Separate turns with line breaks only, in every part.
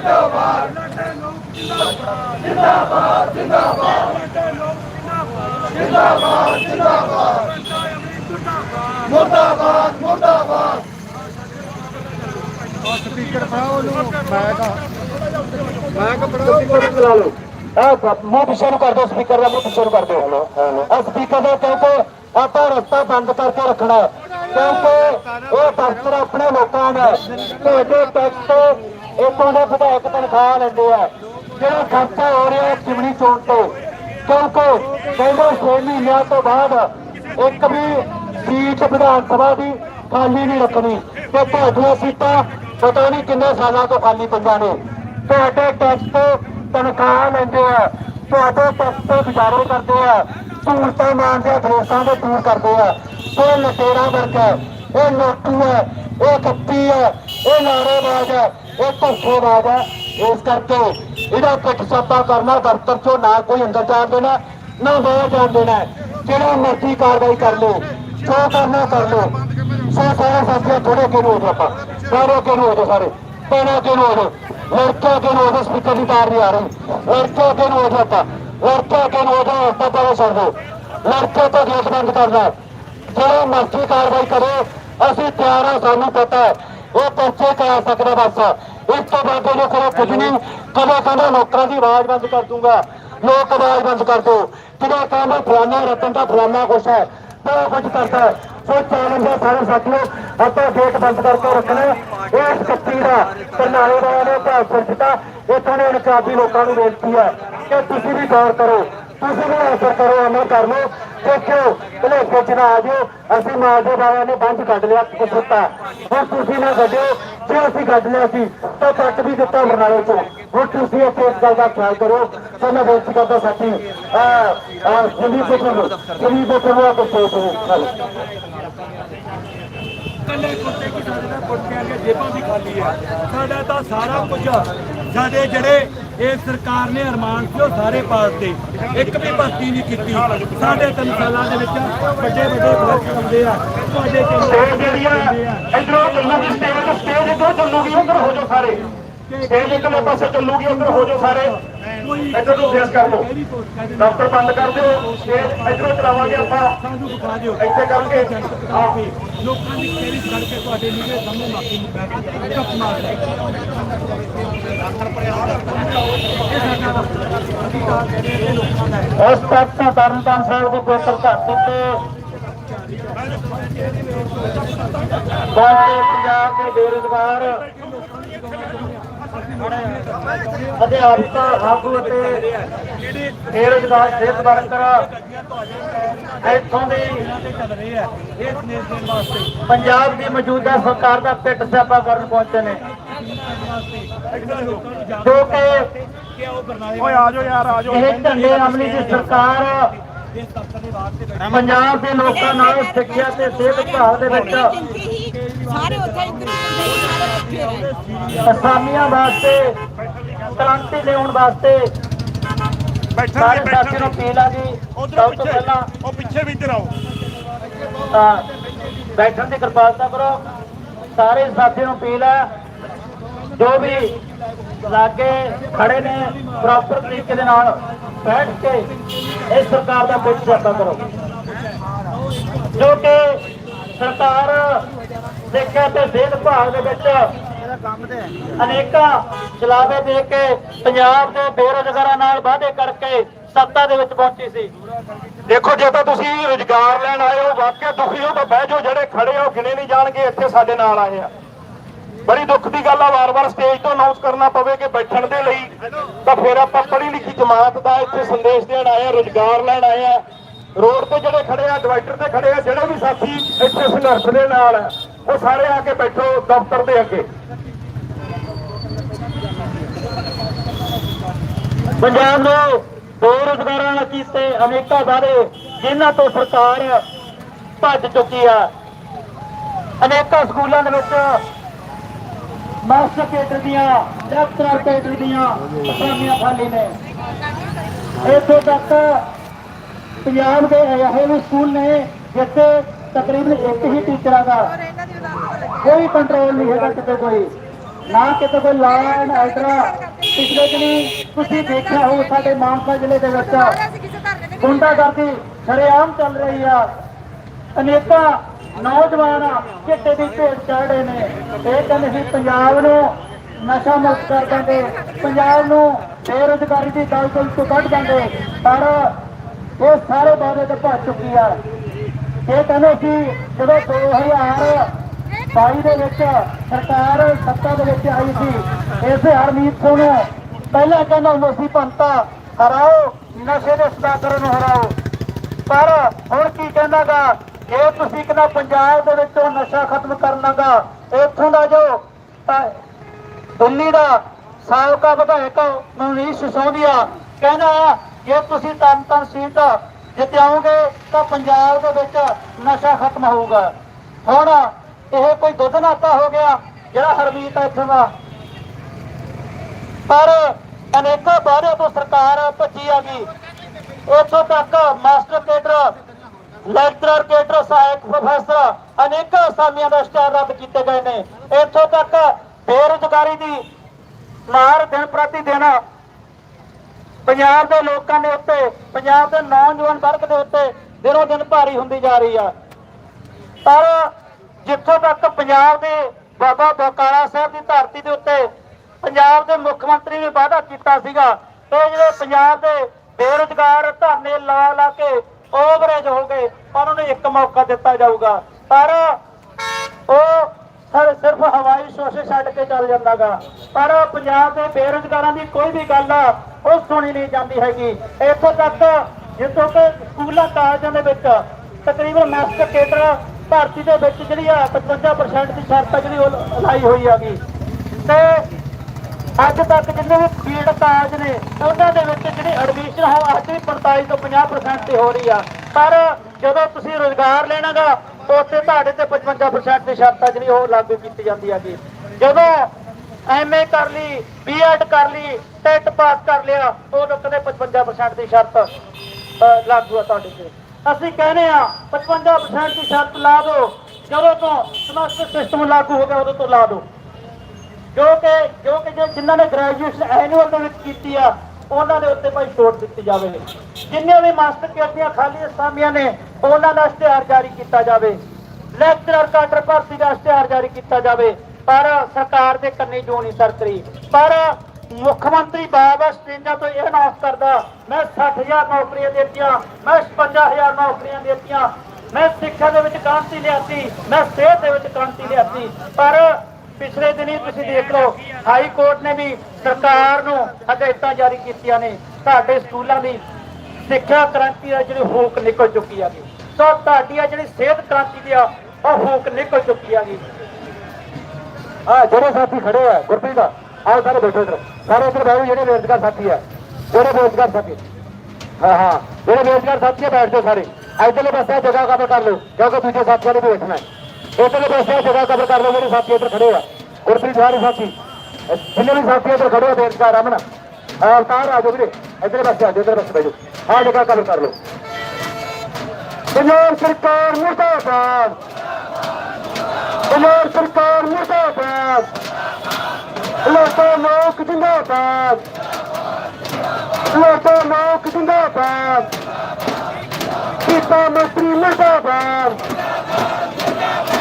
ਜਿੰਦਾਬਾਦ ਜਿੰਦਾਬਾਦ ਜਿੰਦਾਬਾਦ ਜਿੰਦਾਬਾਦ ਜਿੰਦਾਬਾਦ ਮੁਰਦਾਬਾਦ ਮੁਰਦਾਬਾਦ ਆ ਸਪੀਕਰ ਫੜਾਓ ਉਹਨੂੰ ਮੈਕ ਆ
ਮੈਕ ਫੜਾਓ
ਸਪੀਕਰ ਚਲਾ ਲਓ ਆ ਮੁੱਖ ਸ਼ੁਰੂ ਕਰ ਦਿਓ ਸਪੀਕਰ ਦਾ ਮੁੱਖ ਸ਼ੁਰੂ ਕਰ ਦਿਓ ਆ ਸਪੀਕਰ ਦਾ ਕਿਉਂਕਿ ਆਪਾਂ ਰਸਤਾ ਬੰਦ ਕਰਕੇ ਰੱਖਣਾ ਕਿਉਂਕਿ ਇਹ ਦਫ਼ਤਰ ਆਪਣੇ ਲੋਕਾਂ ਦਾ ਤੁਹਾਡੇ ਟੈਕਸ ਇਤੋਂ ਦੇ ਵਿਧਾਇਕ ਤਨਖਾਹ ਲੈਂਦੇ ਆ। ਜਿਹੜਾ ਖਰਚਾ ਹੋ ਰਿਹਾ ਚਿਮਣੀ ਚੋਣ ਤੋਂ। ਕਿਉਂਕਿ ਕਹਿੰਦੇ 6 ਮਹੀਨਿਆਂ ਤੋਂ ਬਾਅਦ ਇੱਕ ਵੀ ਸੀਟ ਵਿਧਾਨ ਸਭਾ ਦੀ ਖਾਲੀ ਨਹੀਂ ਰੱਖਣੀ। ਤੇ ਤੁਹਾਡੀਆਂ ਸੀਟਾਂ ਪਤਾ ਨਹੀਂ ਕਿੰਨੇ ਸਾਲਾਂ ਤੋਂ ਖਾਲੀ ਪਈਆਂ ਨੇ। ਤੁਹਾਡੇ ਟੈਕਸ ਤੋਂ ਤਨਖਾਹ ਲੈਂਦੇ ਆ। ਤੁਹਾਡੇ ਟੈਕਸ ਤੋਂ ਗੁਜ਼ਾਰੇ ਕਰਦੇ ਆ। ਸਹੂਲਤਾਂ ਮੰਗਦੇ ਆ ਦੋਸਤਾਂ ਦੇ ਦੂਰ ਕਰਦੇ ਆ। ਇਹ ਲਟੇਰਾ ਵਰਗਾ ਹੈ, ਇਹ ਨੋਟੂ ਹੈ। ਇਹ ਕੱਪੀ ਹੈ। ਇਹ ਨਾਰੇਬਾਜ਼ ਹੈ। ਇਹ ਧੋਖੇਬਾਜ਼ ਹੈ ਇਸ ਕਰਕੇ ਇਹਦਾ ਪਿੱਠ ਸਾਪਾ ਕਰਨਾ, ਦਫ਼ਤਰ ਚੋਂ ਨਾ ਕੋਈ ਅੰਦਰ ਜਾਣ ਦੇਣਾ, ਨਾ ਬਾਹਰ ਜਾਣ ਦੇਣਾ। ਜਿਹੜਾ ਮਰਜ਼ੀ ਕਾਰਵਾਈ ਕਰ ਲਓ, ਜੋ ਕਰਨਾ ਕਰ ਲਓ। ਸੋ ਸਾਰੇ ਸਾਥੀਆਂ ਥੋੜੇ ਅੱਗੇ ਨੂੰ ਹੋ ਜਾਓ ਆਪਾਂ। ਸਾਰੇ ਅੱਗੇ ਨੂੰ ਸਾਰੇ। ਪੈਣਾ ਅੱਗੇ ਨੂੰ ਹੋ ਜਾਓ। ਲੜਕੇ ਨੂੰ ਹੋ ਜਾਓ, ਸਪੀਕਰ ਦੀ ਤਾਰ ਨਹੀਂ ਆ ਰਹੀ। ਲੜਕੇ ਅੱਗੇ ਨੂੰ ਹੋ ਜਾਓ ਆਪਾਂ। ਲੜਕੇ ਅੱਗੇ ਨੂੰ ਆਪਾਂ ਬਾਰੇ ਛੱਡ ਦਿਓ ਲੜਕੇ ਤੋਂ ਗੇਟ ਬੰਦ ਕਰਨਾ ਜਿਹੜਾ ਮਰਜ਼ੀ ਕਾਰਵਾਈ ਕਰੇ, ਅਸੀਂ ਤਿਆਰ ਹਾਂ ਸਾਨੂੰ ਪਤਾ। ਹੈ ਉਹ ਪਰਚੇ ਕਰਾ ਸਕਦਾ ਬਸ। ਇਸ ਤੋਂ ਬਾਅਦ ਇਹਨੂੰ ਕਰੋ ਕੁਝ ਨਹੀਂ। ਕਦੇ ਕਹਿੰਦਾ ਲੋਕਾਂ ਦੀ ਆਵਾਜ਼ ਬੰਦ ਕਰ ਦੂੰਗਾ? ਲੋਕ ਆਵਾਜ਼ ਬੰਦ ਕਰ ਦੋ। ਕਦੇ ਕਹਿੰਦਾ ਫਲਾਨਾ ਰਤਨ ਦਾ ਫਲਾਨਾ ਕੁਛ ਹੈ। ਬੜਾ ਕੁਝ ਕਰਦਾ ਹੈ। ਸੋ ਚੈਲੰਜ ਹੈ ਸਾਰੇ ਸਾਥੀਓ। ਆਪਾਂ ਗੇਟ ਬੰਦ ਕਰਕੇ ਰੱਖਣਾ ਇਸ ਕੱਤੀ ਦਾ ਕਰਨਾਲੇ ਵਾਲਿਆਂ ਨੇ ਭਾਸ਼ਣ ਦਿੱਤਾ ਇੱਥੋਂ ਦੇ ਇਨਕਾਬੀ ਲੋਕਾਂ ਨੂੰ ਬੇਨਤੀ ਹੈ ਕਿ ਤੁਸੀਂ ਵੀ ਗੌਰ ਕਰੋ। ਤੁਸੀਂ ਵੀ ਅਸਰ ਕਰੋ ਅਮਲ ਕਰ ਲਓ ਦੇਖਿਓ ਭਲੇਖੇ ਚ ਨਾ ਆ ਜਾਓ। ਅਸੀਂ ਮਾਲਦੇ ਵਾਲਿਆਂ ਨੇ ਬੰਦ ਕੱਢ ਲਿਆ ਕੁੱਤਾ ਹੁਣ ਤੁਸੀਂ ਨਾ ਕੱਢਿਓ। ਜੇ ਅਸੀਂ ਕੱਢ ਲਿਆ ਸੀ, ਤਾਂ ਕੱਟ ਵੀ ਦਿੱਤਾ ਬਰਨਾਲੇ ਤੋਂ ਹੁਣ ਤੁਸੀਂ ਇੱਥੇ ਇਸ ਗੱਲ ਦਾ ਖਿਆਲ ਕਰੋ। ਤਾਂ ਮੈਂ ਬੇਨਤੀ ਕਰਦਾ ਸਾਥੀ ਆ ਆ ਸੰਦੀਪ ਬੋਤਲ ਨੂੰ ਸੁਣੀ ਆ ਕੇ ਸੋਚ
ਕੱਲੇ ਕੁੱਤੇ ਕੀ ਸਾਡੇ ਦਾ ਕੁੱਤਿਆਂ ਦੀਆਂ ਜੇਬਾਂ ਵੀ ਖਾਲੀ ਹੈ ਸਾਡਾ ਤਾਂ ਸਾਰਾ ਕੁਝ ਸਾਡੇ ਜਿਹੜੇ ਇਹ ਸਰਕਾਰ ਨੇ ਅਰਮਾਨ ਸੀ ਉਹ ਸਾਰੇ ਪਾਲਤੇ ਇੱਕ ਵੀ ਭਰਤੀ ਨਹੀਂ ਕੀਤੀ। ਸਾਡੇ ਤਿੰਨ ਸਾਲਾਂ ਦੇ ਵਿੱਚ ਵੱਡੇ ਵੱਡੇ ਬਲੱਕ ਹੁੰਦੇ ਆ। ਤੁਹਾਡੇ
ਸਟੇਜ ਜਿਹੜੀ ਆ ਇਧਰੋਂ ਚੱਲੂਗੀ ਸਟੇਜ ਸਟੇਜ ਇਧਰੋਂ ਚੱਲੂਗੀ ਉਧਰ ਹੋ ਜਾਓ ਸਾਰੇ। ਸਟੇਜ ਇਧਰਲੇ ਪਾਸੇ ਚੱਲੂਗੀ ਉਧਰ ਹੋ ਜਾਓ ਸਾਰੇ। ਇੱਧਰ ਤੋਂ ਫੇਸ ਕਰ ਲਓ ਦਫ਼ਤਰ ਬੰਦ ਕਰ ਦਿਓ। ਫੇਰ ਇੱਧਰੋਂ ਚਲਾਵਾਂਗੇ ਆਪਾਂ।
ਸਾਨੂੰ ਬੁਖਾ ਦਿਓ।
ਇੱਥੇ ਕਰਕੇ।
ਲੋਕਾਂ ਦੀ ਕੇਰੀ ਛੱਡ ਕੇ ਤੁਹਾਡੇ ਲੀਗੇ ਸਾਹਮਣੇ ਮਾਫੀ ਮੰਗਦਾ ਕੱਪ ਮਾਰ ਲੈ
ਇਸ ਵਕਤ ਤਰਨਤਾਰਨ ਸਾਹਿਬ ਦੀ ਪਵਿੱਤਰ ਧਰਤੀ ਤੇ ਬਾਕੀ ਪੰਜਾਬ ਦੇ ਬੇਰੁਜ਼ਗਾਰ ਅਧਿਆਪਕ ਆਗੂ ਅਤੇ ਬੇਰੁਜ਼ਗਾਰ ਸਿਹਤ ਵਰਕਰ ਇੱਥੋਂ ਦੀ ਪੰਜਾਬ ਦੀ ਮੌਜੂਦਾ ਸਰਕਾਰ ਦਾ ਪਿੱਟ ਸਿਆਪਾ ਕਰਨ ਪਹੁੰਚੇ ਨੇ। ਜੋ ਕਿ
ਓਏ ਆ ਜਾਓ ਯਾਰ ਆ ਜਾਓ
ਇਹ ਝੰਡੇ ਅਮਲੀ ਦੀ ਸਰਕਾਰ ਪੰਜਾਬ ਦੇ ਲੋਕਾਂ ਨਾਲ ਸਿੱਖਿਆ ਤੇ ਸਿਹਤ ਵਿਭਾਗ ਦੇ ਵਿੱਚ
ਸਾਰੇ ਉੱਥੇ ਦੂਜੇ ਦੇ ਸਾਰੇ ਇਕੱਠੇ ਰਹੇ।
ਅਸਾਮੀਆਂ ਵਾਸਤੇ ਕ੍ਰਾਂਤੀ ਲਿਆਉਣ ਵਾਸਤੇ
ਬੈਠਣ ਦੇ
ਨੂੰ
ਬੈਠਣ
ਅਪੀਲ ਆ ਜੀ
ਉਧਰੋਂ
ਸਭ ਤੋਂ
ਪਿੱਛੇ
ਪਹਿਲਾਂ
ਉਹ ਪਿੱਛੇ ਵੀ ਇੱਧਰ ਆਓ।
ਤਾਂ ਬੈਠਣ ਦੀ ਕਿਰਪਾਲਤਾ ਕਰੋ। ਸਾਰੇ ਸਾਥੀਆਂ ਨੂੰ ਅਪੀਲ ਹੈ। ਜੋ ਵੀ ਲਾਗੇ ਖੜੇ ਨੇ ਪ੍ਰੋਪਰ ਤਰੀਕੇ ਦੇ ਨਾਲ ਬੈਠ ਕੇ ਇਸ ਸਰਕਾਰ ਦਾ ਸਿਆਪਾ ਕਰੋ। ਜੋ ਕਿ ਸਰਕਾਰ ਸਿੱਖਿਆ ਤੇ ਸਿਹਤ ਵਿਭਾਗ ਦੇ ਵਿੱਚ ਅਨੇਕਾਂ ਚਲਾਵੇ ਦੇ ਕੇ ਪੰਜਾਬ ਦੇ ਬੇਰੁਜ਼ਗਾਰਾਂ ਨਾਲ ਵਾਅਦੇ ਕਰਕੇ ਸੱਤਾ ਦੇ ਵਿੱਚ ਪਹੁੰਚੀ ਸੀ।
ਦੇਖੋ ਜੇ ਤਾਂ ਤੁਸੀਂ ਰੁਜ਼ਗਾਰ ਲੈਣ ਆਏ ਹੋ ਵਾਕਿਆ ਦੁਖੀ ਹੋ ਤਾਂ ਬਹਿ ਜਾਓ ਜਿਹੜੇ ਖੜੇ ਹੋ ਗਿਣੇ ਨਹੀਂ ਜਾਣਗੇ ਇੱਥੇ ਸਾਡੇ ਨਾਲ ਆਏ ਆ। ਬੜੀ ਦੁੱਖ ਦੀ ਗੱਲ ਆ ਵਾਰ-ਵਾਰ ਸਟੇਜ ਤੋਂ ਅਨਾਉਂਸ ਕਰਨਾ ਪਵੇ ਕਿ ਬੈਠਣ ਦੇ ਲਈ ਤਾਂ ਫਿਰ ਆਪਾਂ ਪੜ੍ਹੀ ਲਿਖੀ ਜਮਾਤ ਦਾ ਇੱਥੇ ਸੰਦੇਸ਼ ਦੇਣ ਆਏ ਆ ਰੁਜ਼ਗਾਰ ਲੈਣ ਆਏ ਆ। ਰੋਡ ਤੇ ਜਿਹੜੇ ਖੜੇ ਆ ਡਿਵਾਈਡਰ ਤੇ ਖੜੇ ਆ ਜਿਹੜੇ ਵੀ ਸਾਥੀ ਇੱਥੇ ਸੰਘਰਸ਼ ਦੇ ਨਾਲ ਆ। ਉਹ ਸਾਰੇ ਆ ਕੇ ਬੈਠੋ ਦਫ਼ਤਰ ਦੇ ਅੱਗੇ।
ਪੰਜਾਬ ਨੂੰ ਬੇਰੁਜ਼ਗਾਰਾਂ ਨਾਲ ਕੀਤੇ ਅਨੇਕਾਂ ਵਾਅਦੇ ਜਿਨ੍ਹਾਂ ਤੋਂ ਸਰਕਾਰ ਭੱਜ ਚੁੱਕੀ ਆ, ਅਨੇਕਾਂ ਸਕੂਲਾਂ ਦੇ ਵਿੱਚ ਮਾਸਟਰ ਕੇਡਰ ਦੀਆਂ ਲੈਕਚਰਰ ਕੇਡਰ ਦੀਆਂ ਅਸਾਮੀਆਂ ਖਾਲੀ ਨੇ। ਇੱਥੋਂ ਤੱਕ ਪੰਜਾਬ ਦੇ ਇਹੋ ਵੀ ਸਕੂਲ ਨੇ ਜਿੱਥੇ ਤਕਰੀਬਨ ਇੱਕ ਹੀ ਟੀਚਰਾਂ ਦਾ ਕੋਈ ਕੰਟਰੋਲ ਨਹੀਂ ਹੈਗਾ ਕਿਤੇ ਕੋਈ। ਨਾ ਕਿਤੇ ਕੋਈ ਲਾ ਐਂਡ ਆਰਡਰ ਪਿਛਲੇ ਦਿਨੀ ਤੁਸੀਂ ਦੇਖਿਆ ਹੋ ਸਾਡੇ ਮਾਨਸਾ ਜ਼ਿਲ੍ਹੇ ਦੇ ਵਿੱਚ ਗੁੰਡਾਗਰਦੀ ਸ਼ਰੇਆਮ ਚੱਲ ਰਹੀ ਆ। ਅਨੇਕਾਂ ਨੌਜਵਾਨ ਚਿੱਟੇ ਦੀ ਭੇਟ ਚੜ੍ਹੇ ਨੇ। ਇਹ ਕਹਿੰਦੇ ਸੀ, ਪੰਜਾਬ ਨੂੰ ਨਸ਼ਾ ਮੁਕਤ ਕਰ ਦਾਂਗੇ ਪੰਜਾਬ ਨੂੰ ਬੇਰੁਜ਼ਗਾਰੀ ਦੀ ਦਲਦਲ ਤੋਂ ਕੱਢ ਦਾਂਗੇ ਪਰ ਉਹ ਸਾਰੇ ਵਾਅਦੇ ਤੇ ਭੱਜ ਚੁੱਕੀ ਆ। ਇਹ ਕਹਿੰਦੇ ਸੀ, ਜਦੋਂ 2022 ਦੇ ਵਿੱਚ ਸਰਕਾਰ ਸੱਤਾ ਦੇ ਵਿੱਚ ਆਈ ਸੀ, ਇਸੇ ਹਰਮੀਤ ਸਿੰਘ ਨੂੰ ਪਹਿਲਾਂ ਕਹਿੰਦਾ ਹੁੰਦਾ ਸੀ ਪੰਤਾ ਹਰਾਓ, ਨਸ਼ੇ ਦੇ ਸਦਾਗਰ ਨੂੰ ਹਰਾਓ। ਪਰ ਹੁਣ ਕੀ ਕਹਿੰਦਾਗਾ ਇਹ ਤੁਸੀਂ ਕਹਿੰਦਾ ਪੰਜਾਬ ਦੇ ਵਿੱਚੋਂ ਨਸ਼ਾ ਖਤਮ ਕਰਨਾਗਾ, ਇੱਥੋਂ ਦਾ ਜੋ ਦਿੱਲੀ ਦਾ ਸਾਬਕਾ ਵਿਧਾਇਕ ਮਨੀਸ਼ ਸਿਸੋਦੀਆ, ਕਹਿੰਦਾ, ਜੇ ਤੁਸੀਂ ਤਨ ਤਨ ਸੀਟ ਜਿੱਤਿਆਓਗੇ ਤਾਂ ਪੰਜਾਬ ਦੇ ਵਿੱਚ ਨਸ਼ਾ ਖਤਮ ਹੋਊਗਾ। ਹੁਣ ਇਹ ਕੋਈ ਦੁੱਧ ਨਾਤਾ ਹੋ ਗਿਆ ਜਿਹੜਾ ਹਰਮੀਤ ਆ ਇੱਥੋਂ ਦਾ। ਪਰ ਅਨੇਕਾਂ ਵਾਅਦਿਆਂ ਤੋਂ ਸਰਕਾਰ ਭੱਜੀ ਆ ਗਈ। ਉੱਥੋਂ ਤੱਕ ਮਾਸਟਰ ਕੇਡਰ, ਲੈਕਚਰਰ ਕੇਡਰ, ਸਹਾਇਕ ਪ੍ਰੋਫੈਸਰ, ਅਨੇਕਾਂ ਅਸਾਮੀਆਂ ਦਾ ਸਟਾਰ ਰੱਦ ਕੀਤੇ ਗਏ ਨੇ। ਇੱਥੋਂ ਤੱਕ ਬੇਰੁਜ਼ਗਾਰੀ ਦੀ ਮਾਰ ਦਿਨ ਪ੍ਰਤੀ ਦਿਨ ਪੰਜਾਬ ਦੇ ਲੋਕਾਂ ਦੇ ਉੱਤੇ, ਪੰਜਾਬ ਦੇ ਨੌਜਵਾਨ ਵਰਗ ਦੇ ਉੱਤੇ ਦਿਨੋਂ ਦਿਨ ਭਾਰੀ ਹੁੰਦੀ ਜਾ ਰਹੀ ਆ। ਪਰ ਜਿੱਥੋਂ ਤੱਕ ਪੰਜਾਬ ਦੇ ਬਾਬਾ ਬਕਾਲਾ ਸਾਹਿਬ ਦੀ ਧਰਤੀ ਦੇ ਉੱਤੇ ਪੰਜਾਬ ਦੇ ਮੁੱਖ ਮੰਤਰੀ ਨੇ ਵਾਅਦਾ ਕੀਤਾ ਸੀਗਾ, ਤੇ ਜਿਹੜੇ ਪੰਜਾਬ ਦੇ ਬੇਰੁਜ਼ਗਾਰ ਧਰਨੇ ਲਾ ਲਾ ਕੇ ਓਵਰੇਜ ਹੋ ਗਏ ਉਹਨਾਂ ਨੂੰ ਇੱਕ ਮੌਕਾ ਦਿੱਤਾ ਜਾਊਗਾ। ਪਰ ਉਹ ਸਰ ਸਿਰਫ ਹਵਾਈ ਸ਼ੋਸ਼ੇ ਛੱਡ ਕੇ ਚੱਲ ਜਾਂਦਾਗਾ। ਪਰ ਪੰਜਾਬ ਦੇ ਬੇਰੁਜ਼ਗਾਰਾਂ ਦੀ ਕੋਈ ਵੀ ਗੱਲ ਆ, ਉਹ ਸੁਣੀ ਨਹੀਂ ਜਾਂਦੀ ਹੈਗੀ। ਇੱਥੋਂ ਤੱਕ ਜਿੱਥੋਂ ਕਿ ਸਕੂਲਾਂ, ਕਾਲਜਾਂ ਦੇ ਵਿੱਚ ਤਕਰੀਬਨ ਮਾਸਟਰ ਕੇਡਰ ਭਾਰਤੀ ਦੇ ਵਿੱਚ ਜਿਹੜੀ ਆ 55% ਦੀ ਸ਼ਰਤ ਜਿਹੜੀ ਉਹ ਲਾਈ ਹੋਈ ਹੈਗੀ। ਤੇ ਅੱਜ ਤੱਕ ਜਿੰਨੇ ਵੀ ਫੀਲਡ ਕਾਲਜ ਨੇ, ਉਹਨਾਂ ਦੇ ਵਿੱਚ ਜਿਹੜੀ ਐਡਮਿਸ਼ਨ ਹੋ ਅੱਜ ਵੀ 45 ਤੋਂ 50% ਤੇ ਹੋ ਰਹੀ ਆ। ਪਰ ਜਦੋਂ ਤੁਸੀਂ ਰੋਜ਼ਗਾਰ ਲੈਣਾਗਾ ਉੱਥੇ ਤੁਹਾਡੇ ਤੇ 55% ਦੀ ਸ਼ਰਤ ਆ ਜਿਹੜੀ ਉਹ ਲਾਗੂ ਕੀਤੀ ਜਾਂਦੀ ਹੈਗੀ। ਜਦੋਂ ਐਮਏ ਕਰ ਲਈ, ਬੀਐਡ ਕਰ ਲਈ ਟੈਟ ਪਾਸ ਕਰ ਲਿਆ ਉਦੋਂ ਕਦੇ 55% ਦੀ ਸ਼ਰਤ ਲਾਗੂ ਆ ਤੁਹਾਡੇ ਤੇ। ਅਸੀਂ ਕਹਿੰਦੇ ਆ 55% ਦੀ ਸ਼ਰਤ ਲਾ ਦਿਓ। ਜਦੋਂ ਤੋਂ ਸਮਸਤ ਸਿਸਟਮ ਲਾਗੂ ਹੋ ਗਿਆ, ਉਦੋਂ ਤੋਂ ਲਾ ਦਿਓ। ਜੋ ਕਿ ਜੋ ਕਿ ਜੇ ਜਿਨ੍ਹਾਂ ਨੇ ਗ੍ਰੈਜੂਏਸ਼ਨ ਐਨੂਅਲ ਦੇ ਵਿੱਚ ਕੀਤੀ ਆ ਉਹਨਾਂ ਦੇ ਉੱਤੇ ਭਾਈ ਛੋਟ ਦਿੱਤੀ ਜਾਵੇ। ਜਿੰਨੇ ਵੀ ਮਾਸਟਰ ਕੇਟੀਆਂ ਖਾਲੀ ਅਸਾਮੀਆਂ ਨੇ, ਉਹਨਾਂ ਦਾ ਇਸ਼ਤਿਹਾਰ ਜਾਰੀ ਕੀਤਾ ਜਾਵੇ। ਲੈਕਚਰਰ ਕਾਡਰ ਭਰਤੀ ਦਾ ਇਸ਼ਤਿਹਾਰ ਜਾਰੀ ਕੀਤਾ ਜਾਵੇ। ਪਰ ਸਰਕਾਰ ਦੇ ਕੰਨੀ ਜੋ ਨਹੀਂ ਸਰਕਰੀ। ਪਰ ਮੁੱਖ ਮੰਤਰੀ ਬਾਬਾ ਸਟੇਜਾਂ ਤੋਂ ਇਹ ਅਨਾਉਂਸ ਕਰਦਾ, ਮੈਂ 60000 ਨੌਕਰੀਆਂ ਦਿੱਤੀਆਂ, ਮੈਂ 55000 ਨੌਕਰੀਆਂ ਦਿੱਤੀਆਂ, ਮੈਂ ਸਿੱਖਿਆ ਦੇ ਵਿੱਚ ਕ੍ਰਾਂਤੀ ਲਿਆਤੀ, ਮੈਂ ਸਿਹਤ ਦੇ ਵਿੱਚ ਕ੍ਰਾਂਤੀ ਲਿਆਤੀ। ਪਰ ਪਿਛਲੇ ਦਿਨੀ ਤੁਸੀਂ ਦੇਖ ਲਓ, ਹਾਈ ਕੋਰਟ ਨੇ ਵੀ ਸਰਕਾਰ ਨੂੰ ਹਦਾਇਤਾਂ ਜਾਰੀ ਕੀਤੀਆਂ ਨੇ। ਤੁਹਾਡੇ ਸਕੂਲਾਂ ਦੀ ਸਿੱਖਿਆ ਕ੍ਰਾਂਤੀ ਦਾ ਜਿਹੜੀ ਹੂਕ ਨਿਕਲ ਚੁੱਕੀ ਹੈਗੀ ਸੋ ਤੁਹਾਡੀ ਆ ਜਿਹੜੀ ਸਿਹਤ ਕ੍ਰਾਂਤੀ ਦੀ ਆ, ਉਹ ਹੂਕ ਨਿਕਲ ਚੁੱਕੀ ਹੈਗੀ ਆ ਜਿਹੜੇ ਸਾਥੀ ਖੜੇ ਆ, ਗੁਰਪ੍ਰੀਤ ਆਓ ਸਾਰੇ ਬੈਠੋ ਇੱਧਰ। ਸਾਰੇ ਇੱਧਰ ਬੈਠੋ, ਜਿਹੜੇ ਬੇਰੁਜ਼ਗਾਰ ਸਾਥੀ ਆ। ਜਿਹੜੇ ਬੇਰੁਜ਼ਗਾਰ ਸਾਥੀ। ਹਾਂ ਹਾਂ। ਜਿਹੜੇ ਬੇਰੁਜ਼ਗਾਰ ਸਾਥੀ ਆ, ਬੈਠ ਜਾਓ ਸਾਰੇ। ਇੱਧਰਲੇ ਪਾਸੇ ਜਗ੍ਹਾ ਕਵਰ ਕਰ ਲਓ, ਕਿਉਂਕਿ ਦੂਜੇ ਸਾਥੀਆਂ ਨੇ ਵੀ ਬੈਠਣਾ ਹੈ। ਇੱਧਰਲੇ ਪਾਸੇ ਜਗ੍ਹਾ ਕਵਰ ਕਰ ਲਓ ਮੇਰੇ ਸਾਥੀ ਇੱਧਰ ਖੜੇ ਆ। ਗੁਰਪ੍ਰੀਤ ਸਾਰੇ ਸਾਥੀ। ਜਿੰਨੇ ਵੀ ਸਾਥੀ ਇੱਧਰ ਖੜੇ ਆ ਬੇਰੁਜ਼ਗਾਰ ਅਮਨ ਆ ਅਵਤਾਰ ਆ ਜਾਓ ਵੀਰੇ, ਇੱਧਰਲੇ ਪਾਸੇ ਆ ਜਾਓ ਇੱਧਰ ਪਾਸੇ ਬੈਠੋ ਆ ਜਗ੍ਹਾ ਕਵਰ ਕਰ ਲਓ। ਪੰਜਾਬ ਸਰਕਾਰ ਮੁਰਦਾਬਾਦ। ਪੰਜਾਬ ਸਰਕਾਰ ਮੁਰਦਾਬਾਦ। ਲੋਕਾਂ ਲੋਕ ਜਿੰਦਾਬਾਦ। ਲੋਕਾਂ ਲੋਕ ਜਿੰਦਾਬਾਦ। ਕੀਤਾ ਮੰਤਰੀ ਮੁਰਦਾਬਾਦ।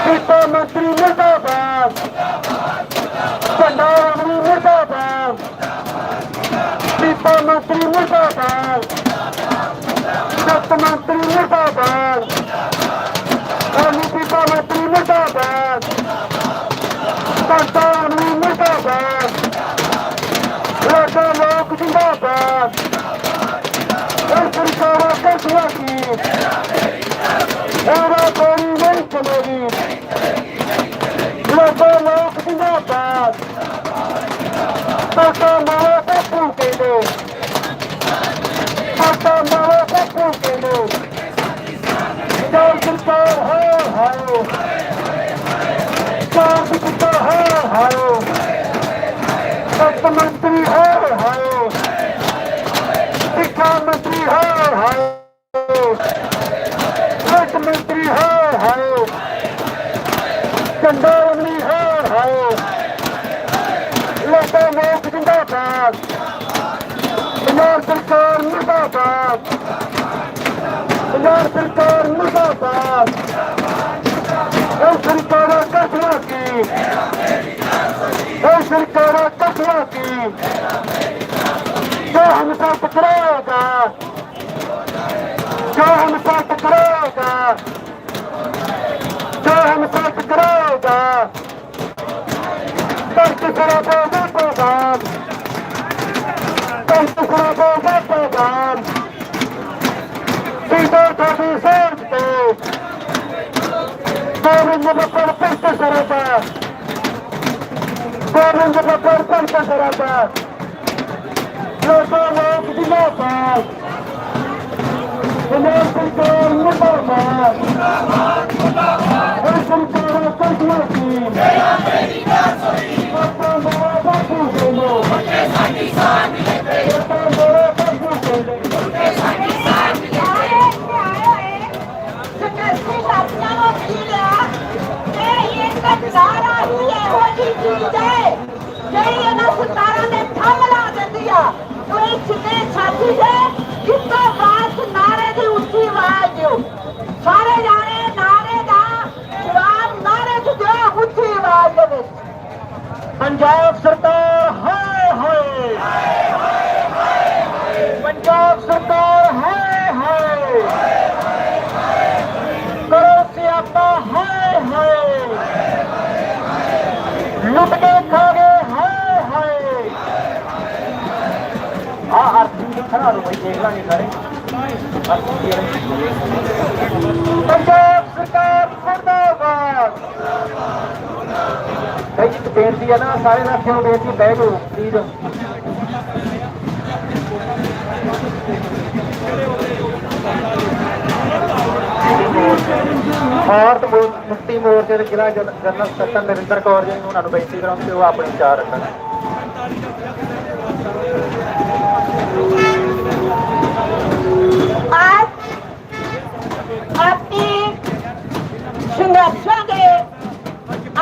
ਡਿਪਟੀ ਮੰਤਰੀ ਮੁਰਦਾਬਾਦ। ਝੰਡਾ ਰਮਣੀ ਮੁਰਦਾਬਾਦ। ਡਿਪਟੀ ਮੰਤਰੀ ਮੁਰਦਾਬਾਦ। ਸੱਤ ਮੰਤਰੀ ਮੁਰਦਾਬਾਦ। ਅਮੀ ਡਿਪਟੀ ਮੰਤਰੀ ਮੁਰਦਾਬਾਦ। ਝੰਡਾ ਰਮਣੀ ਮੁਰਦਾਬਾਦ। ਲੋਕਾਂ ਲੋਕ ਜਿੰਦਾਬਾਦ। ਇਹ ਸਰਕਾਰਾਂ ਕਸਵਾ ਕੀ ਇਹ ਰਾਤ ਕੋਈ ਨਹੀਂ ਕਮੇਗੀ मावा पप्पू के लोग चार सरकार हाय हायो चार सिकता हाय हायो मुख्यमंत्री हाय हायो शिक्षा मंत्री हाय हायो वित्त मंत्री हाय हायो चंदा हाय हायो लोगों में जिंदाबाद ਹਾਏ ਸਿੱਖਿਆ ਮੰਤਰੀ ਹਾਏ ਹਾਏ ਸਿੱਖ ਮੰਤਰੀ ਹਾਏ ਹਾਏ ਕੰਡਾ ਉਮਲੀ ਹਾਏ ਹਾਏ ਲੋਕਾਂ ਲੋਕ ਜਿੰਦਾਬਾਦ ਪੰਜਾਬ ਸਰਕਾਰ ਮੁਰਦਾਬਾਦ tanto sapo Los Es ਬੋਲੋ ਉੱਠੇ ਸਾਡੀ ਸਾਥ ਲੈ ਉੱਠੇ ਬੋਲੋ ਪੱਪੂ ਬੋਲੋ ਉੱਠੇ ਸਾਡੀ ਸਾਥ ਲੈ ਆਇਓ ਏ ਸਕਸੀ ਸਾਥੀਆਂ ਨੂੰ ਕੀ ਲਿਆ ਇਹ ਇੰਤਜ਼ਾਰ ਆ ਰਹੀ ਹੈ ਹੋ ਜੀ ਚੀਜ਼ ਹੈ
ਜਿਹੜੀ ਇਹਨਾਂ ਸਤਾਰਾਂ ਦੇ ਥੰਮ ਲਾ ਦਿੰਦੀ ਆ ਕੋਈ ਛਿੱਤੇ ਛਾਤੀ ਦੇ ਕਿੱਤੋਂ ਬਾਤ ਨਾਰੇ ਦੀ ਉੱਚੀ ਆਵਾਜ਼ ਦਿਓ ਸਾਰੇ ਜਾਣੇ ਨਾਰੇ ਦਾ ਜਵਾਬ ਨਾਰੇ ਚ ਦਿਓ ਉੱਚੀ ਆਵਾਜ਼ ਦੇ ਵਿੱਚ
ਪੰਜਾਬ ਸਰਕਾਰ ਲੁੱਟ ਕੇ ਖਾ ਗਏ ਹਾਏ। ਹਾਏ ਆ ਅਰਥੀ ਦਿਖਣਾ ਰੋ ਬਈ, ਦੇਖ ਲਾਂਗੇ ਸਾਰੇ। ਪੰਜਾਬ ਸਰਕਾਰ ਮੁਰਦਾਬਾਦ। ਭਾਈ ਇੱਕ ਬੇਨਤੀ ਹੈ ਨਾ, ਸਾਰੇ ਸਾਥੀਆਂ ਨੂੰ ਬੇਨਤੀ, ਬਹਿ ਜਾਓ ਪਲੀਜ਼ ਭਾਰਤ ਮੋ- ਮੁਕਤੀ ਮੋਰਚੇ ਦੇ ਜ਼ਿਲ੍ਹਾ ਜਨਰਲ ਸਕੱਤਰ ਨਰਿੰਦਰ ਕੌਰ ਜੀ ਨੂੰ ਉਹਨਾਂ ਨੂੰ ਬੇਨਤੀ ਕਰਾਂ ਕਿ ਉਹ ਆਪਣੇ ਵਿਚਾਰ ਰੱਖਣ।
ਅੱਜ ਆਪਣੀ ਸੰਘਰਸ਼ਾਂ ਦੇ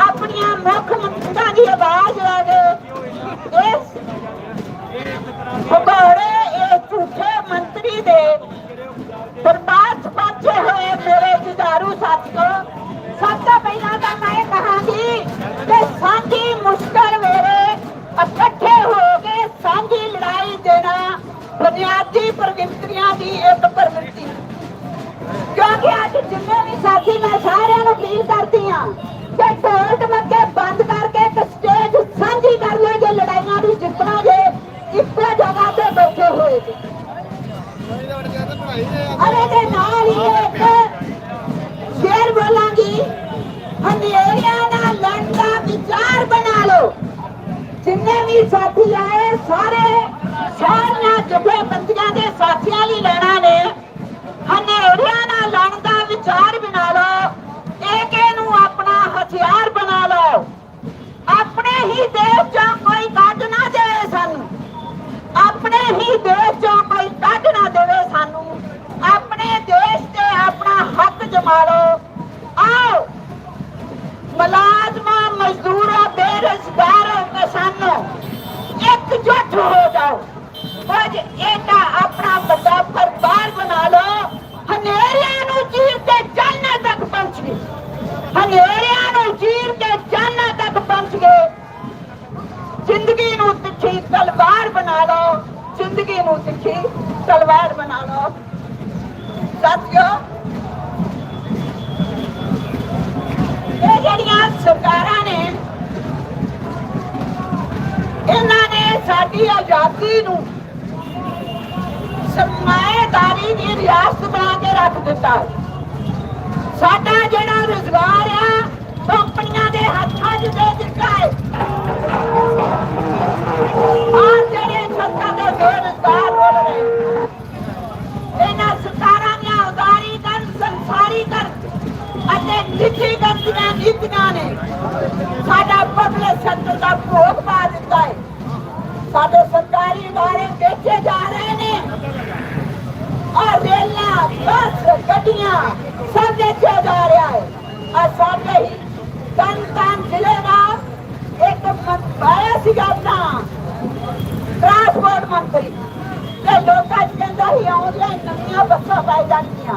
ਆਪਣੀਆਂ ਮੁੱਖ ਮੰਤਰੀਆਂ ਦੀ ਆਵਾਜ਼ ਲਾ ਕੇ ਸਾਥੀ ਆਏ, ਸਾਰੇ ਸਾਰੀਆਂ ਜਥੇਬੰਦੀਆਂ ਦੇ ਸਾਥੀਆਂ ਲਈ ਲੈਣਾ ਨੇ। ਹਨੇਰੀਆਂ ਨਾਲ ਲੜਨ ਦਾ ਵਿਚਾਰ ਬਣਾ ਲਓ, ਇੱਕ ਨੂੰ ਆਪਣਾ ਹਥਿਆਰ ਬਣਾ ਲਓ। ਆਪਣੇ ਹੀ ਦੇਸ਼ ਚੋਂ ਕੋਈ ਕੱਢ ਨਾ ਦੇਵੇ ਸਾਨੂੰ। ਆਪਣੇ ਹੀ ਦੇਸ਼ ਚੋਂ ਕੋਈ ਕੱਢ ਨਾ ਦੇਵੇ ਸਾਨੂੰ। ਆਪਣੇ ਦੇਸ਼ ਤੇ ਆਪਣਾ ਹੱਕ ਜਮਾ ਲਓ। ਆਓ। ਮੁਲਾਜ਼ਮਾਂ, ਮਜ਼ਦੂਰਾਂ, ਬੇਰੁਜ਼ਗਾਰਾਂ, ਕਿਸਾਨੋਂ ਸਰਮਾਏਦਾਰੀ ਬਣਾ ਕੇ ਰੱਖ ਦਿੱਤਾ। ਸਾਡਾ ਜਿਹੜਾ ਰੁਜ਼ਗਾਰ ਆ, ਕੰਪਨੀਆਂ ਦੇ ਹੱਥਾਂ 'ਚ ਦੇ ਦਿੱਤਾ ਹੈ। ਆਹ ਜਿਹੜੇ ਸੱਤਾ ਦੇ ਬੇਰੁਜ਼ਗਾਰ ਹੋ ਰਹੇ ਇਹਨਾਂ ਸਰਕਾਰਾਂ ਦੀਆਂ ਉਦਾਰੀ ਕਰ ਸੰਸਾਰੀ ਕਰ ਅਤੇ ਨਿੱਜੀ ਗੰਦੀਆਂ ਨੀਤੀਆਂ ਨੇ। ਸਾਡਾ ਪਬਲਿਕ ਸੈਕਟਰ ਦਾ ਭੋਗ ਪਾ ਦਿੱਤਾ ਹੈ। ਸਾਡੇ ਸਰਕਾਰੀ ਬਾਰੇ ਵੇਚੇ ਜਾ ਰਹੇ ਨੇ। ਔਰ ਰੇਲਾਂ ਬੱਸ ਗੱਡੀਆਂ ਸਭ ਵੇਚਿਆ ਜਾ ਰਿਹਾ ਹੈ? ਆ ਸਾਡੇ ਹੀ ਤਨ ਜ਼ਿਲ੍ਹੇ ਦਾ ਇੱਕ ਮੰਤਰੀ ਸੀਗਾ ਆਪਣਾ ਟਰਾਂਸਪੋਰਟ ਮੰਤਰੀ। ਤੇ ਲੋਕਾਂ ਚ ਕਹਿੰਦਾ ਹੀ ਆਉਂਦੀਆਂ ਨਵੀਆਂ ਬੱਸਾਂ ਪਾਈ ਜਾਂਦੀਆਂ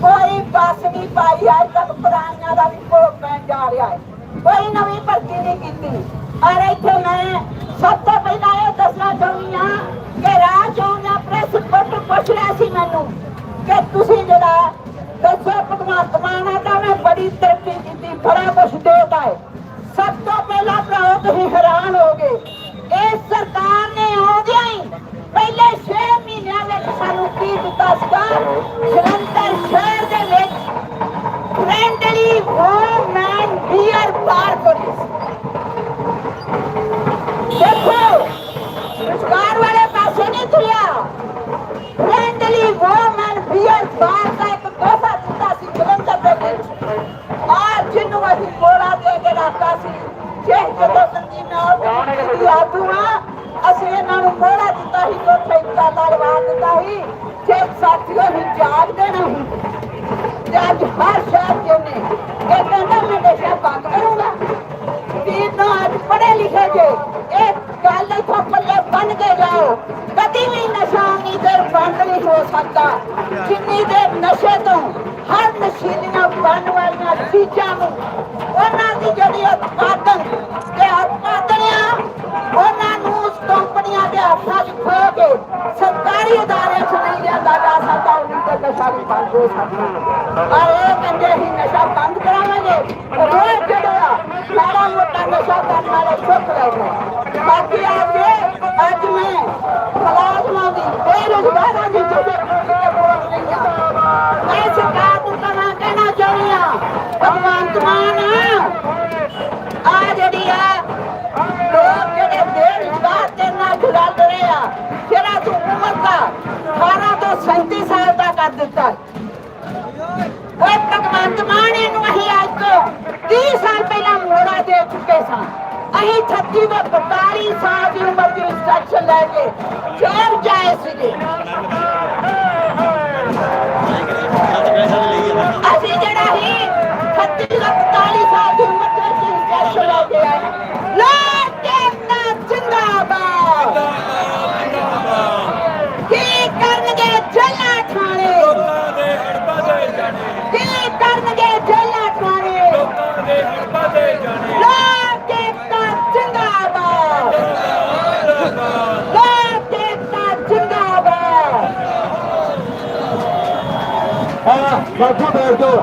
ਕੋਈ ਬੱਸ ਨਹੀਂ ਪਾਈ, ਅੱਜ ਤੱਕ ਪੁਰਾਣੀਆਂ ਦਾ ਵੀ ਭੋਗ ਪੈਣ ਜਾ ਰਿਹਾ ਹੈ। ਕੋਈ ਨਵੀਂ ਭਰਤੀ ਨਹੀਂ ਕੀਤੀ। ਔਰ ਇੱਥੇ ਮੈਂ ਸਭ ਤੋਂ ਪਹਿਲਾਂ ਇਹ ਦੱਸਣਾ ਚਾਹੁੰਦੀ ਹਾਂ ਰਿਪੋਰਟ ਸੀ ਮੈਨੂੰ ਕਿ ਤੁਸੀਂ ਜਿਹੜਾ ਦੱਸੋ ਭਗਵੰਤ ਮਾਨ ਆ, ਤਾਂ ਬੜੀ ਤਰੱਕੀ ਕੀਤੀ, ਬੜਾ ਕੁਛ ਦੇਤਾ ਹੈ। ਸਭ ਤੋਂ ਪਹਿਲਾਂ ਭਰਾਓ, ਤੁਸੀਂ ਹੈਰਾਨ ਹੋਗੇ ਇਸ ਸਰਕਾਰ ਨੇ ਆਉਂਦਿਆਂ ਹੀ ਪਹਿਲੇ 6 ਮਹੀਨਿਆਂ ਵਿੱਚ ਸਾਨੂੰ ਕੀ ਦਿੱਤਾ ਸੀਗਾ ਜਲੰਧਰ ਸ਼ਹਿਰ ਦੇ ਵਿੱਚ friendly woman beer bar police ਦੇਖੋ ਰੁਜ਼ਗਾਰ ਵਾਲੇ ਪਾਸੇ ਨਹੀਂ ਤੁਰਿਆ ਫ੍ਰੈਂਡਲੀ ਵੂਮਨ ਬੀਅਰ ਬਾਰ ਦਾ ਇੱਕ ਤੋਹਫਾ ਦਿੱਤਾ ਸੀ ਜਲੰਧਰ ਦੇ ਵਿੱਚ ਆ ਜਿਹਨੂੰ ਅਸੀਂ ਕੋੜਾ ਦੇ ਕੇ ਰੱਖਾ ਸੀ ਜੇ ਜਦੋਂ ਸੰਦੀਪ ਨਾਲ ਦੀ ਆਦੂ ਆ ਅਸੀਂ ਇਹਨਾਂ ਨੂੰ ਕੋੜਾ ਦਿੱਤਾ ਸੀ ਤੇ ਉੱਥੇ ਇੱਕ ਤਾਲਾ ਲਵਾ ਦਿੱਤਾ ਸੀ ਜੇ ਸਾਥੀਓ ਹੀ ਜਾਗ ਦੇਣਾ ਸੀ ਤੇ ਅੱਜ ਹਰ ਸ਼ਹਿਰ ਦੇ ਨੇ? ਇਹ ਕਹਿੰਦਾ ਮੈਂ ਨਸ਼ਾ ਬੰਦ ਕਰੂੰਗਾ। ਵੀਰ ਨੂੰ ਅੱਜ ਪੜ੍ਹੇ ਲਿਖੇ ਜੇ, ਇਹ ਗੱਲ ਇਥੋਂ ਪੱਲੇ ਬਣ ਕੇ ਜਾਓ। ਕਦੀ ਵੀ ਨਸ਼ਾ ਨਹੀਂ ਦੇਰ ਬੰਦ ਨਹੀਂ ਹੋ ਸਕਦਾ। ਜਿੰਨੀ ਦੇਰ ਨਸ਼ੇ ਤੋਂ ਹਰ ਨਸ਼ੀਲੀਆਂ ਬਣ ਵਾਲੀਆਂ ਚੀਜ਼ਾਂ ਨੂੰ ਉਹਨਾਂ ਦੀ ਜਿਹੜੀ ਉਤਪਾਦਨ ਤੇ ਉਤਪਾਦਨਿਆ ਉਹਨਾਂ ਨੂੰ ਉਸ ਕੰਪਨੀਆਂ ਦੇ ਹੱਥਾਂ 'ਚ ਖੋ ਕੇ ਸਰਕਾਰੀ ਅਦਾਰਿਆਂ 'ਚ ਨਹੀਂ ਲਿਆਂਦਾ ਜਾ ਸਕਦਾ। ਨਸ਼ਾ ਵੀ ਬੰਦ ਹੋ ਸਕਦਾ ਔਰ ਇਹ ਕਹਿੰਦੇ ਅਸੀਂ ਨਸ਼ਾ ਬੰਦ ਕਰਾਵਾਂਗੇ। ਰੋਜ਼ ਜਿਹੜਾ ਸਾਰਾ ਮੋਟਾ ਨਸ਼ਾ ਕਰਨ ਵਾਲੇ ਚੁੱਕ ਲੈਣੇ ਬਾਕੀ ਆ ਅੱਜ ਮੈਂ ਮੁਲਾਜ਼ਮਾਂ ਦੀ ਬੇਰੁਜ਼ਗਾਰਾਂ ਦੀ ਜਿਹੜੇ ਬੋਲ ਰਹੀ ਹਾਂ ਮੈਂ ਸਰਕਾਰ ਨੂੰ ਤਾਂ ਮੈਂ ਕਹਿਣਾ ਚਾਹੁੰਦੀ ਹਾਂ ਭਗਵੰਤ ਮਾਨ ਆ ਜਿਹੜੀ ਆ ਲੋਕ ਜਿਹੜੇ ਬੇਰੁਜ਼ਗਾਰ ਦੇ ਨਾਲ ਜੁੜਾ ਰਹੇ ਆ ਜਿਹੜਾ ਤੂੰ ਉਮਰ ਦਾ 18 ਤੋਂ 37 ਸਾਲ ਦਾ ਕਰ ਦਿੱਤਾ। ਉਹ ਭਗਵੰਤ ਮਾਨ ਇਹਨੂੰ ਅਸੀਂ ਅੱਜ ਤੋਂ 30 ਸਾਲ ਪਹਿਲਾਂ ਮੋੜਾ ਦੇ ਚੁੱਕੇ ਸਾਂ। ਅਸੀਂ 36 ਤੋਂ 42 ਸਾਲ ਦੀ ਉਮਰ ਦੀ ਇੰਸਟਰਕਸ਼ਨ ਲੈ ਕੇ ਜੇਲ੍ਹ ਜਾਏ ਸੀਗੇ। ਅਸੀਂ ਜਿਹੜਾ ਹੀ 36 ਤੋਂ 42 ਸਾਲ ਦੀ ਉਮਰ ਦੇ ਵਿੱਚ ਲੈ ਕੇ ਆਏ। ਜਿੰਦਾਬਾਦ
ਹਾਂ ਬਾਪੂ ਬੈਠ ਜਾਓ